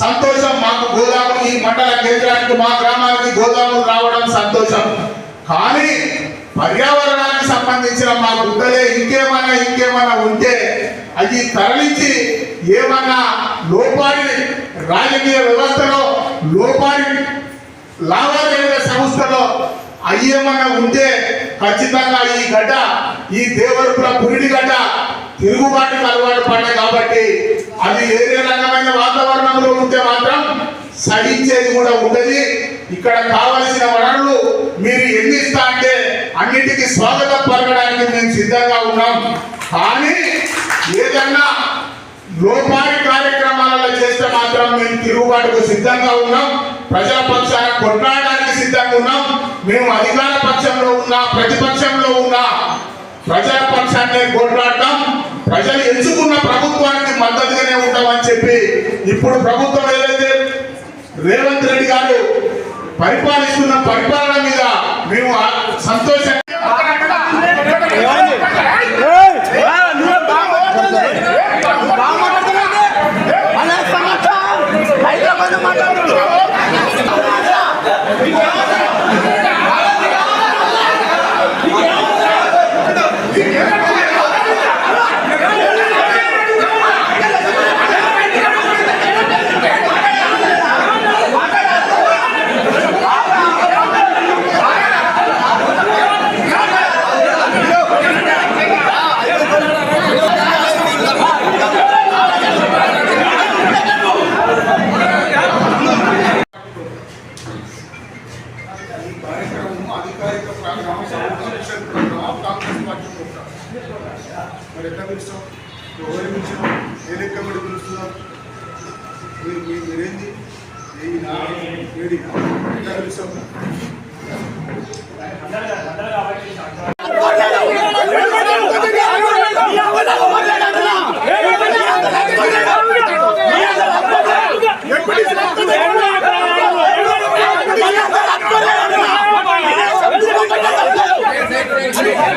సంతోషం మాకు గోదాము ఈ మండల కేంద్రానికి మా గ్రామానికి గోదాములు రావడం సంతోషం. కానీ పర్యావరణానికి సంబంధించిన మా గుడ్డలే ఇంకేమైనా ఇంకేమైనా ఉంటే అది తరలించి ఏమన్నా లోపారి రాజకీయ వ్యవస్థలో లోపాలి లావాదేవీల సంస్థలో అయ్యేమన్నా ఉంటే ఖచ్చితంగా ఈ గడ్డ ఈ దేవరుపుల పురిడి గడ్డ తిరుగుబాటుకు అలవాటు పడ్డాయి కాబట్టి అది వేరే రకమైన వాతావరణంలో ఉంటే మాత్రం సహించేది కూడా ఉండదు. ఇక్కడ కావలసిన వనరులు మీరు ఎన్ని ఇస్తా అంటే అన్నిటికీ స్వాగతం పలకడానికి మేము సిద్ధంగా ఉన్నాం. కానీ ఏదన్నా లోపాయి కార్యక్రమాలలో చేస్తే మాత్రం మేము తిరుగుబాటుకు సిద్ధంగా ఉన్నాం. ప్రజల పక్షాన కొట్లాడడానికి సిద్ధంగా ఉన్నాం. మేము అధికార పక్షంలో ఉన్నా ప్రతిపక్షంలో ఉన్నా ప్రజల పక్షాన్ని కొట్లాడటం ప్రజలు ఎంచుకున్న ప్రభుత్వానికి మద్దతుగానే ఉంటామని చెప్పి ఇప్పుడు ప్రభుత్వం ఏదైతే రేవంత్ రెడ్డి గారు పరిపాలిస్తున్న పరిపాలన మీద మేము సంతోషంగా కార్యక్రమం program program Congress party program మరి ఎట్లా పిలుస్తాం ఎవరు పిలిచాం ఏ లెక్క పడి పిలుస్తున్నాం మీరు మీ- మీరేంది ఏ ఏడి ఎట్లా పిలుస్తాం